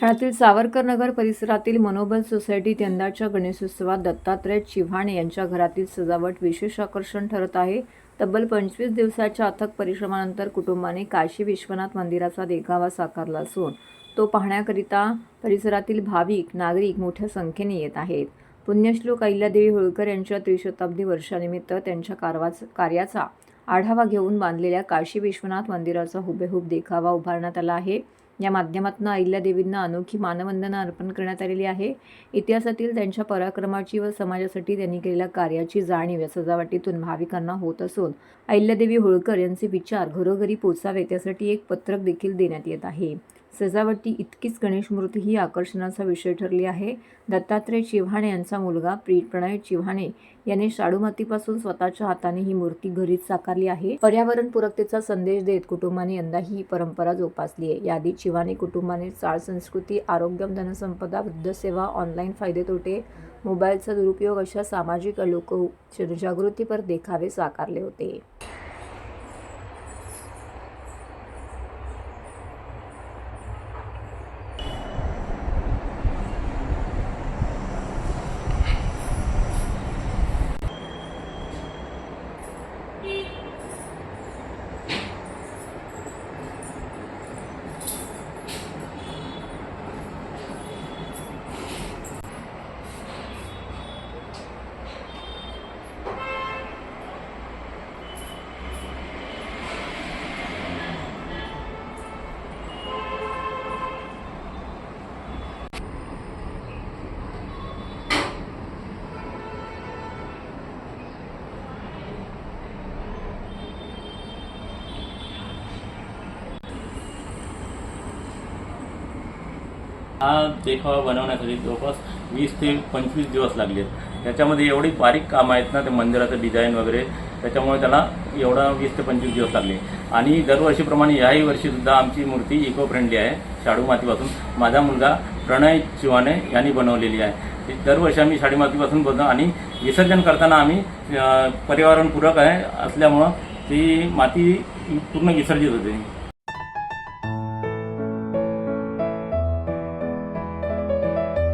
ठाण्यातील सावरकर नगर परिसरातील मनोबल सोसायटीत यंदाच्या गणेशोत्सवात दत्तात्रय चिव्हाणे यांच्या घरातील सजावट विशेष आकर्षण ठरत आहे. तब्बल पंचवीस दिवसाच्या अथक परिश्रमानंतर कुटुंबाने काशी विश्वनाथ मंदिराचा देखावा साकारला असून तो पाहण्याकरिता परिसरातील भाविक नागरिक मोठ्या संख्येने येत आहेत. पुण्यश्लोक अहिल्यादेवी होळकर यांच्या त्रिशताब्दी वर्षानिमित्त त्यांच्या कारवाच कार्याचा आढावा घेऊन बांधलेल्या काशी विश्वनाथ मंदिराचा हुबेहूब देखावा उभारण्यात आला आहे. या माध्यमातून अहिल्यादेवींना अनोखी मानवंदना अर्पण करण्यात आलेली आहे. इतिहासातील त्यांच्या पराक्रमाची व समाजासाठी त्यांनी केलेल्या कार्याची जाणीव या सजावटीतून भाविकांना होत असून अहिल्यादेवी होळकर यांचे विचार घरोघरी पोचावेत यासाठी एक पत्रक देखील देण्यात येत आहे. सजावटी इतकीच गणेश मूर्ती ही आकर्षणाचा विषय ठरली आहे. दत्तात्रय चिव्हाणे यांचा मुलगा प्री प्रणय चिव्हाणे याने शाडू मातीपासून स्वतःच्या हाताने ही मूर्ती घरीच साकारली आहे. पर्यावरण पूरकतेचा संदेश देत कुटुंबाने यंदा ही परंपरा जोपासली आहे. याआधी चिव्हाणे कुटुंबाने चाळ संस्कृती आरोग्य धनसंपदा वृद्धसेवा ऑनलाईन फायदे तोटे मोबाईलचा दुरुपयोग अशा सामाजिक लोक जनजागृतीपर देखावे साकारले होते. हा देखावा बनवण्यासाठी जवळपास वीस ते पंचवीस दिवस लागले. त्याच्यामध्ये एवढी बारीक कामं आहेत ना ते मंदिराचं डिझाईन वगैरे त्याच्यामुळे त्याला एवढा वीस ते पंचवीस दिवस लागले. आणि दरवर्षीप्रमाणे याही वर्षीसुद्धा आमची मूर्ती इको फ्रेंडली आहे शाडू मातीपासून. माझा मुलगा प्रणय चिवाने यांनी बनवलेली आहे. ती दरवर्षी आम्ही शाडू मातीपासून बनवतो आणि विसर्जन करताना आम्ही पर्यावरणपूरक आहे असल्यामुळं ती माती पूर्ण विसर्जित होते.